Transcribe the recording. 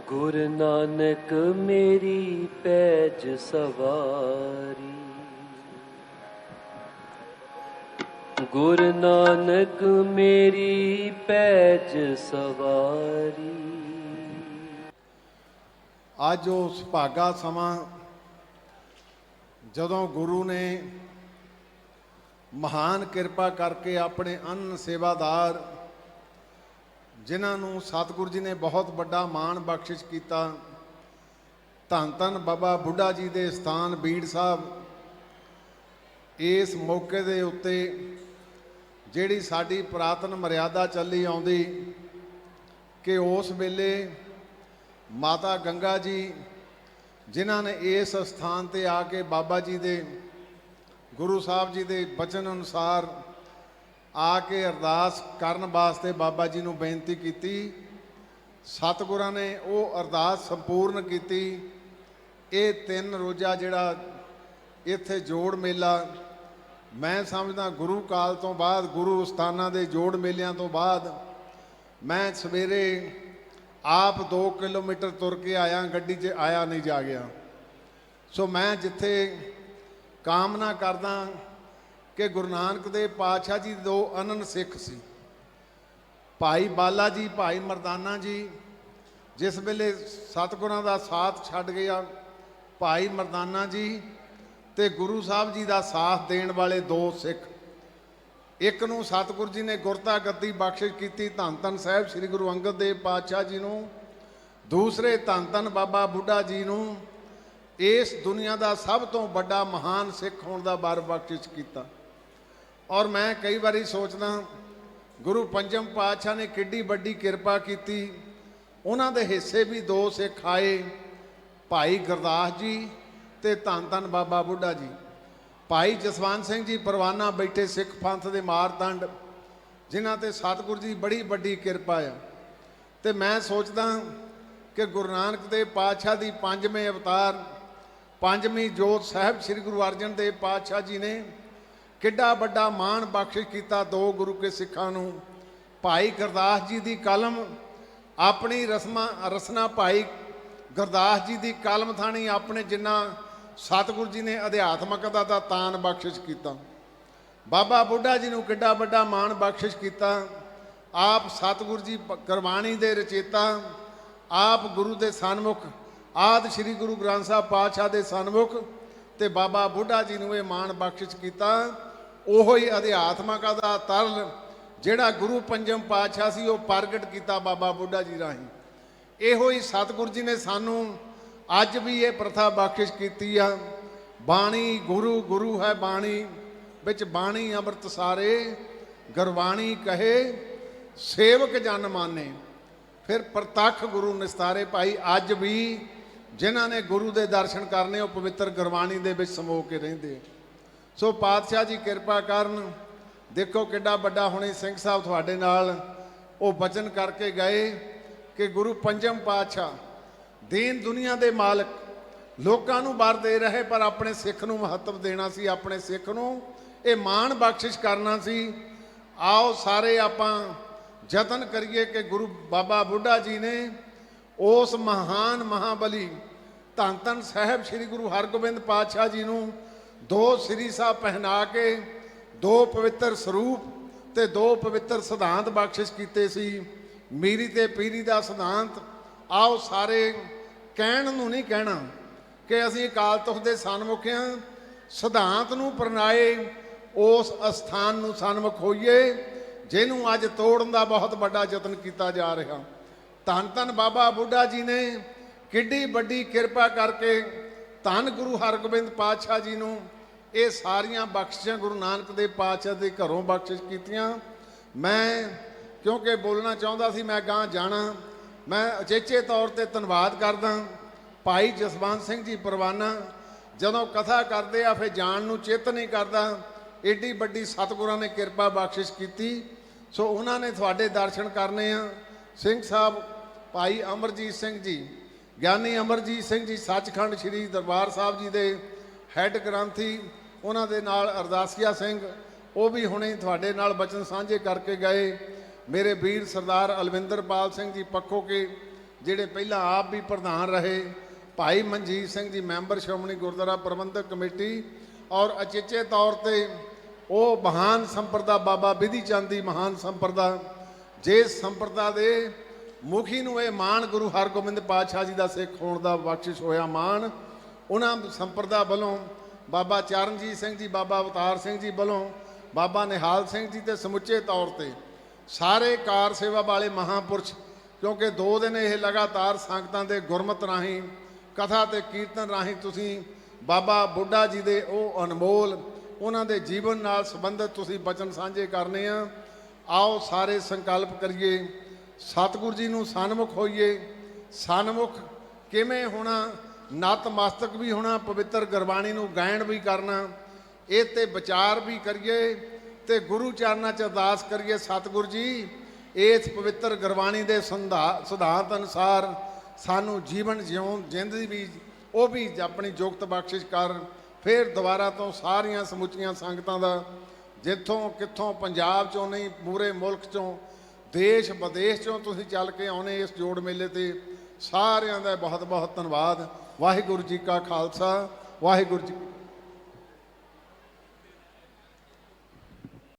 ਗੁਰ ਨਾਨਕ ਮੇਰੀ ਪੈਜ ਸਵਾਰੀ। ਗੁਰ ਨਾਨਕ ਮੇਰੀ ਪੈਜ ਸਵਾਰੀ। ਅੱਜ ਉਹ ਸੁਭਾਗਾ ਸਮਾਂ ਜਦੋਂ ਗੁਰੂ ਨੇ ਮਹਾਨ ਕਿਰਪਾ ਕਰਕੇ ਆਪਣੇ ਅਨ ਸੇਵਾਦਾਰ ਜਿਨ੍ਹਾਂ ਨੂੰ ਸਤਿਗੁਰੂ ਜੀ ਨੇ ਬਹੁਤ ਵੱਡਾ ਮਾਣ ਬਖਸ਼ਿਸ਼ ਕੀਤਾ। ਧੰਨ ਧੰਨ ਬਾਬਾ ਬੁੱਢਾ ਜੀ ਦੇ ਸਥਾਨ ਬੀੜ ਸਾਹਿਬ। ਇਸ ਮੌਕੇ ਦੇ ਉੱਤੇ ਜਿਹੜੀ ਸਾਡੀ ਪ੍ਰਾਤਨ ਮਰਿਆਦਾ ਚੱਲੀ ਆਉਂਦੀ ਕਿ ਉਸ ਵੇਲੇ ਮਾਤਾ ਗੰਗਾ ਜੀ, ਜਿਨ੍ਹਾਂ ਨੇ ਇਸ ਸਥਾਨ ਤੇ ਆ ਕੇ ਬਾਬਾ ਜੀ ਦੇ, ਗੁਰੂ ਸਾਹਿਬ ਜੀ ਦੇ ਬਚਨ ਅਨੁਸਾਰ ਆ ਕੇ ਅਰਦਾਸ ਕਰਨ ਵਾਸਤੇ ਬਾਬਾ ਜੀ ਨੂੰ ਬੇਨਤੀ ਕੀਤੀ। ਸਤਿਗੁਰਾਂ ਨੇ ਉਹ ਅਰਦਾਸ ਸੰਪੂਰਨ ਕੀਤੀ। ਇਹ ਤਿੰਨ ਰੋਜ਼ਾ ਜਿਹੜਾ ਇੱਥੇ ਜੋੜ ਮੇਲਾ, ਮੈਂ ਸਮਝਦਾ ਗੁਰੂ ਕਾਲ ਤੋਂ ਬਾਅਦ, ਗੁਰੂ ਸਥਾਨਾਂ ਦੇ ਜੋੜ ਮੇਲਿਆਂ ਤੋਂ ਬਾਅਦ, ਮੈਂ ਸਵੇਰੇ ਆਪ 2 ਕਿਲੋਮੀਟਰ ਤੁਰ ਕੇ ਆਇਆ, ਗੱਡੀ 'ਚ ਆਇਆ, ਨਹੀਂ ਜਾ ਗਿਆ। ਸੋ ਮੈਂ ਜਿੱਥੇ ਕਾਮਨਾ ਕਰਦਾ ਕਿ ਗੁਰੂ ਨਾਨਕ ਦੇਵ ਪਾਤਸ਼ਾਹ ਜੀ ਦੋ ਅਨਨ ਸਿੱਖ ਸੀ। ਭਾਈ ਬਾਲਾ ਜੀ, ਭਾਈ ਮਰਦਾਨਾ ਜੀ, ਜਿਸ ਵੇਲੇ ਸਤਿਗੁਰਾਂ ਦਾ ਸਾਥ ਛੱਡ ਗਿਆ, ਭਾਈ ਮਰਦਾਨਾ ਜੀ ਤੇ ਗੁਰੂ ਸਾਹਿਬ ਜੀ ਦਾ ਸਾਥ ਦੇਣ ਵਾਲੇ ਦੋ ਸਿੱਖ। ਇੱਕ ਨੂੰ ਸਤਿਗੁਰੂ ਜੀ ਨੇ ਗੁਰਤਾ ਗੱਦੀ ਬਖਸ਼ਿਸ਼ ਕੀਤੀ ਧੰਨ ਧੰਨ ਸਾਹਿਬ ਸ੍ਰੀ ਗੁਰੂ ਅੰਗਦ ਦੇਵ ਪਾਤਸ਼ਾਹ ਜੀ ਨੂੰ। ਦੂਸਰੇ ਧੰਨ ਧੰਨ ਬਾਬਾ ਬੁੱਢਾ ਜੀ ਨੂੰ ਇਸ ਦੁਨੀਆ ਦਾ ਸਭ ਤੋਂ ਵੱਡਾ ਮਹਾਨ ਸਿੱਖ ਹੋਣ ਦਾ ਬਰ ਬਖਸ਼ਿਸ਼ ਕੀਤਾ। ਔਰ ਮੈਂ ਕਈ ਵਾਰੀ ਸੋਚਦਾ ਗੁਰੂ ਪੰਜਮ ਪਾਤਸ਼ਾਹ ਨੇ ਕਿੱਡੀ ਵੱਡੀ ਕਿਰਪਾ ਕੀਤੀ। ਉਹਨਾਂ ਦੇ ਹਿੱਸੇ ਵੀ ਦੋ ਸਿੱਖ ਆਏ, ਭਾਈ ਗੁਰਦਾਸ ਜੀ ਤੇ ਧੰਨ ਧੰਨ ਬਾਬਾ ਬੁੱਢਾ ਜੀ। ਭਾਈ ਜਸਵੰਤ ਸਿੰਘ ਜੀ ਪਰਵਾਨਾ ਬੈਠੇ ਸਿੱਖ ਪੰਥ ਦੇ ਮਾਰਦੰਡ ਜਿਨ੍ਹਾਂ ਤੇ ਸਤਿਗੁਰ ਜੀ ਬੜੀ ਵੱਡੀ ਕਿਰਪਾ ਆ। ਤੇ ਮੈਂ ਸੋਚਦਾ ਕਿ ਗੁਰੂ ਨਾਨਕ ਦੇਵ ਪਾਤਸ਼ਾਹ ਦੀ ਪੰਜਵੇਂ ਅਵਤਾਰ, ਪੰਜਵੀਂ ਜੋਤ ਸਾਹਿਬ ਸ੍ਰੀ ਗੁਰੂ ਅਰਜਨ ਦੇਵ ਪਾਤਸ਼ਾਹ ਜੀ ਨੇ ਕਿੱਡਾ ਵੱਡਾ ਮਾਣ ਬਖਸ਼ਿਸ਼ ਕੀਤਾ ਦੋ ਗੁਰੂ ਕੇ ਸਿੱਖਾਂ ਨੂੰ। ਭਾਈ ਗੁਰਦਾਸ ਜੀ ਦੀ ਕਲਮ, ਆਪਣੀ ਰਸਮਾਂ, ਰਸਨਾ ਭਾਈ ਗੁਰਦਾਸ ਜੀ ਦੀ ਕਲਮ ਥਾਣੀ ਆਪਣੇ ਜਿੰਨਾ ਸਤਿਗੁਰੂ ਜੀ ਨੇ ਅਧਿਆਤਮਕਤਾ ਦਾ ਤਾਨ ਬਖਸ਼ਿਸ਼ ਕੀਤਾ। ਬਾਬਾ ਬੁੱਢਾ ਜੀ ਨੂੰ ਕਿੱਡਾ ਵੱਡਾ ਮਾਣ ਬਖਸ਼ਿਸ਼ ਕੀਤਾ। ਆਪ ਸਤਿਗੁਰੂ ਜੀ ਗੁਰਬਾਣੀ ਦੇ ਰਚੇਤਾ, ਆਪ ਗੁਰੂ ਦੇ ਸਨਮੁਖ, ਆਦ ਸ੍ਰੀ ਗੁਰੂ ਗ੍ਰੰਥ ਸਾਹਿਬ ਪਾਤਸ਼ਾਹ ਦੇ ਸਨਮੁਖ ਤੇ ਬਾਬਾ ਬੁੱਢਾ ਜੀ ਨੂੰ ਇਹ ਮਾਣ ਬਖਸ਼ਿਸ਼ ਕੀਤਾ। ਉਹੋ ਹੀ ਅਧਿਆਤਮਕਾ ਦਾ ਤਰਲ, ਜਿਹੜਾ ਗੁਰੂ ਪੰਜਮ ਪਾਤਸ਼ਾਹ ਸੀ, ਉਹ ਪ੍ਰਗਟ ਕੀਤਾ ਬਾਬਾ ਬੁੱਢਾ ਜੀ ਰਾਹੀਂ। ਇਹੋ ਹੀ ਸਤਿਗੁਰ ਜੀ ਨੇ ਸਾਨੂੰ ਅੱਜ ਵੀ ਇਹ ਪ੍ਰਥਾ ਬਖਸ਼ਿਸ਼ ਕੀਤੀ ਆ। ਬਾਣੀ ਗੁਰੂ ਗੁਰੂ ਹੈ ਬਾਣੀ, ਵਿੱਚ ਬਾਣੀ ਅੰਮ੍ਰਿਤ ਸਾਰੇ, ਗੁਰਬਾਣੀ ਕਹੇ, ਸੇਵਕ ਜਨ ਮਾਨੇ। ਫਿਰ ਪ੍ਰਤੱਖ ਗੁਰੂ ਨਿਸਤਾਰੇ ਭਾਈ, ਅੱਜ ਵੀ ਜਿਨ੍ਹਾਂ ਨੇ ਗੁਰੂ ਦੇ ਦਰਸ਼ਨ ਕਰਨੇ, ਉਹ ਪਵਿੱਤਰ ਗੁਰਬਾਣੀ ਦੇ ਵਿੱਚ ਸਮੋ ਕੇ ਰਹਿੰਦੇ ਸੋ ਪਾਤਸ਼ਾਹ ਜੀ ਕਿਰਪਾ ਕਰਨ। ਦੇਖੋ ਕਿੱਡਾ ਵੱਡਾ ਹੁਣੇ ਸਿੰਘ ਸਾਹਿਬ ਤੁਹਾਡੇ ਨਾਲ। ਉਹ ਬਚਨ ਕਰਕੇ ਗਏ ਕਿ ਗੁਰੂ ਪੰਜਮ ਪਾਤਸ਼ਾਹ, ਦੀਨ ਦੁਨੀਆ ਦੇ ਮਾਲਕ, ਲੋਕਾਂ ਨੂੰ ਵਰ ਦੇ ਰਹੇ, ਪਰ ਆਪਣੇ ਸਿੱਖ ਨੂੰ ਮਹੱਤਵ ਦੇਣਾ ਸੀ, ਆਪਣੇ ਸਿੱਖ ਨੂੰ ਇਹ ਮਾਣ ਬਖਸ਼ਿਸ਼ ਕਰਨਾ ਸੀ। ਆਓ ਸਾਰੇ ਆਪਾਂ ਯਤਨ ਕਰੀਏ ਕਿ ਗੁਰੂ ਬਾਬਾ ਬੁੱਢਾ ਜੀ ਨੇ ਉਸ ਮਹਾਨ ਮਹਾਬਲੀ ਧੰਨ ਧੰਨ ਸਾਹਿਬ ਸ੍ਰੀ ਗੁਰੂ ਹਰਗੋਬਿੰਦ ਪਾਤਸ਼ਾਹ ਜੀ ਨੂੰ ਦੋ ਸ੍ਰੀ ਸਾਹਿਬ ਪਹਿਨਾ ਕੇ, ਦੋ ਪਵਿੱਤਰ ਸਰੂਪ ਤੇ ਦੋ ਪਵਿੱਤਰ ਸਿਧਾਂਤ ਬਖਸ਼ਿਸ਼ ਕੀਤੇ ਸੀ। ਮੀਰੀ ਤੇ ਪੀਰੀ ਦਾ ਸਿਧਾਂਤ, ਆਓ ਸਾਰੇ ਕਹਿਣ ਨੂੰ ਨਹੀਂ ਕਹਿਣਾ ਕਿ ਅਸੀਂ ਅਕਾਲ ਤਖਤ ਦੇ ਸਨਮੁਖ ਹਾਂ। ਸਿਧਾਂਤ ਨੂੰ ਪ੍ਰਣਾਏ, ਉਸ ਅਸਥਾਨ ਨੂੰ ਸਨਮੁਖ ਹੋਈਏ, ਜਿਹਨੂੰ ਅੱਜ ਤੋੜਨ ਦਾ ਬਹੁਤ ਵੱਡਾ ਯਤਨ ਕੀਤਾ ਜਾ ਰਿਹਾ। ਧੰਨ ਧੰਨ ਬਾਬਾ ਬੁੱਢਾ ਜੀ ਨੇ ਕਿੱਡੀ ਵੱਡੀ ਕਿਰਪਾ ਕਰਕੇ ਧੰਨ ਗੁਰੂ ਹਰਗੋਬਿੰਦ ਪਾਤਸ਼ਾਹ ਜੀ ਨੂੰ ਇਹ ਸਾਰੀਆਂ ਬਖਸ਼ਿਸ਼ਾਂ ਗੁਰੂ ਨਾਨਕ ਦੇਵ ਪਾਤਸ਼ਾਹ ਦੇ ਘਰੋਂ ਬਖਸ਼ਿਸ਼ ਕੀਤੀਆਂ। ਮੈਂ ਕਿਉਂਕਿ ਬੋਲਣਾ ਚਾਹੁੰਦਾ ਸੀ, ਮੈਂ ਗਾਂ ਜਾਣਾ। ਮੈਂ ਅਚੇਚੇ ਤੌਰ ਤੇ ਧੰਨਵਾਦ ਕਰਦਾ ਭਾਈ ਜਸਵੰਤ ਸਿੰਘ ਜੀ ਪਰਵਾਨਾ। ਜਦੋਂ ਕਥਾ ਕਰਦੇ ਆ, ਫਿਰ ਜਾਣ ਨੂੰ ਚਿੱਤ ਨਹੀਂ ਕਰਦਾ। ਏਡੀ ਵੱਡੀ ਸਤਿਗੁਰਾਂ ਨੇ ਕਿਰਪਾ ਬਖਸ਼ਿਸ਼ ਕੀਤੀ। ਸੋ ਉਹਨਾਂ ਨੇ ਤੁਹਾਡੇ ਦਰਸ਼ਨ ਕਰਨੇ ਆ। ਸਿੰਘ ਸਾਹਿਬ, ਭਾਈ ਅਮਰਜੀਤ ਸਿੰਘ ਜੀ ਗਿਆਨੀ ਅਮਰਜੀਤ ਸਿੰਘ ਜੀ ਸੱਚਖੰਡ ਸ੍ਰੀ ਦਰਬਾਰ ਸਾਹਿਬ ਜੀ ਦੇ ਹੈੱਡ ਗ੍ਰੰਥੀ, ਉਹਨਾਂ ਦੇ ਨਾਲ ਅਰਦਾਸੀਆ ਸਿੰਘ, ਉਹ ਵੀ ਹੁਣੇ ਤੁਹਾਡੇ ਨਾਲ ਬਚਨ ਸਾਂਝੇ ਕਰਕੇ ਗਏ। ਮੇਰੇ ਵੀਰ ਸਰਦਾਰ ਅਲਵਿੰਦਰਪਾਲ ਸਿੰਘ ਜੀ ਪੱਖੋ ਕੇ, ਜਿਹੜੇ ਪਹਿਲਾਂ ਆਪ ਵੀ ਪ੍ਰਧਾਨ ਰਹੇ, ਭਾਈ ਮਨਜੀਤ ਸਿੰਘ ਜੀ ਮੈਂਬਰ ਸ਼੍ਰੋਮਣੀ ਗੁਰਦੁਆਰਾ ਪ੍ਰਬੰਧਕ ਕਮੇਟੀ, ਔਰ ਅਚੇਚੇ ਤੌਰ ਤੇ ਉਹ ਮਹਾਨ ਸੰਪਰਦਾ ਬਾਬਾ ਵਿਧੀ ਚੰਦ ਦੀ ਮਹਾਨ ਸੰਪਰਦਾ ਜਿਸ ਸੰਪਰਦਾ ਦੇ ਮੁਖੀ ਨੂੰ ਇਹ ਮਾਣ ਗੁਰੂ ਹਰਗੋਬਿੰਦ ਪਾਤਸ਼ਾਹ ਜੀ ਦਾ ਸਿੱਖ ਹੋਣ ਦਾ ਬਖਸ਼ਿਸ਼ ਹੋਇਆ ਮਾਣ। ਉਹਨਾਂ ਸੰਪਰਦਾ ਵੱਲੋਂ ਬਾਬਾ ਚਰਨਜੀਤ ਸਿੰਘ ਜੀ, ਬਾਬਾ ਅਵਤਾਰ ਸਿੰਘ ਜੀ ਵੱਲੋਂ, ਬਾਬਾ ਨਿਹਾਲ ਸਿੰਘ ਜੀ ਤੇ ਸਮੁੱਚੇ ਤੌਰ ਤੇ ਸਾਰੇ ਕਾਰ ਸੇਵਾ ਵਾਲੇ ਮਹਾਪੁਰਸ਼, ਕਿਉਂਕਿ ਦੋ ਦਿਨ ਇਹ ਲਗਾਤਾਰ ਸੰਗਤਾਂ ਦੇ ਗੁਰਮਤ ਰਾਹੀਂ, ਕਥਾ ਤੇ ਕੀਰਤਨ ਰਾਹੀਂ ਤੁਸੀਂ ਬਾਬਾ ਬੁੱਢਾ ਜੀ ਦੇ ਉਹ ਅਨਮੋਲ, ਉਹਨਾਂ ਦੇ ਜੀਵਨ ਨਾਲ ਸੰਬੰਧਿਤ ਤੁਸੀਂ ਬਚਨ ਸਾਂਝੇ ਕਰਨੇ ਆ। ਆਓ ਸਾਰੇ ਸੰਕਲਪ ਕਰੀਏ। ਸਤਿਗੁਰੂ ਜੀ ਨੂੰ ਸਨਮੁਖ ਹੋਈਏ, ਸਨਮੁਖ ਕਿਵੇਂ ਹੋਣਾ, ਨਤਮਸਤਕ ਵੀ ਹੋਣਾ, ਪਵਿੱਤਰ ਗੁਰਬਾਣੀ ਨੂੰ ਗਾਇਣ ਵੀ ਕਰਨਾ, ਇਹ ਤੇ ਵਿਚਾਰ ਵੀ ਕਰੀਏ ਤੇ ਗੁਰੂ ਚਰਨਾਂ 'ਚ ਅਰਦਾਸ ਕਰੀਏ, ਸਤਿਗੁਰੂ ਜੀ, ਇਸ ਪਵਿੱਤਰ ਗੁਰਬਾਣੀ ਦੇ ਸੰਧਾ- ਸਿਧਾਂਤ ਅਨੁਸਾਰ ਸਾਨੂੰ ਜੀਵਨ ਜਿਉਣ ਜ਼ਿੰਦਗੀ ਵੀ, ਉਹ ਵੀ ਆਪਣੀ ਜੋਗਤ ਬਖਸ਼ਿਸ਼ ਕਰ, ਫਿਰ ਦੁਬਾਰਾ ਤੋਂ ਸਾਰੀਆਂ ਸਮੁੱਚੀਆਂ ਸੰਗਤਾਂ ਦਾ, ਜਿੱਥੋਂ ਕਿੱਥੋਂ ਪੰਜਾਬ ਚੋਂ ਨਹੀਂ, ਪੂਰੇ ਮੁਲਕ ਚੋਂ ਦੇਸ਼ ਵਿਦੇਸ਼ ਚੋਂ ਤੁਸੀਂ ਚੱਲ ਕੇ ਆਉਣੇ ਇਸ ਜੋੜ ਮੇਲੇ ਤੇ, ਸਾਰਿਆਂ ਦਾ ਬਹੁਤ ਬਹੁਤ ਧੰਨਵਾਦ। ਵਾਹਿਗੁਰੂ ਜੀ ਕਾ ਖਾਲਸਾ, ਵਾਹਿਗੁਰੂ ਜੀ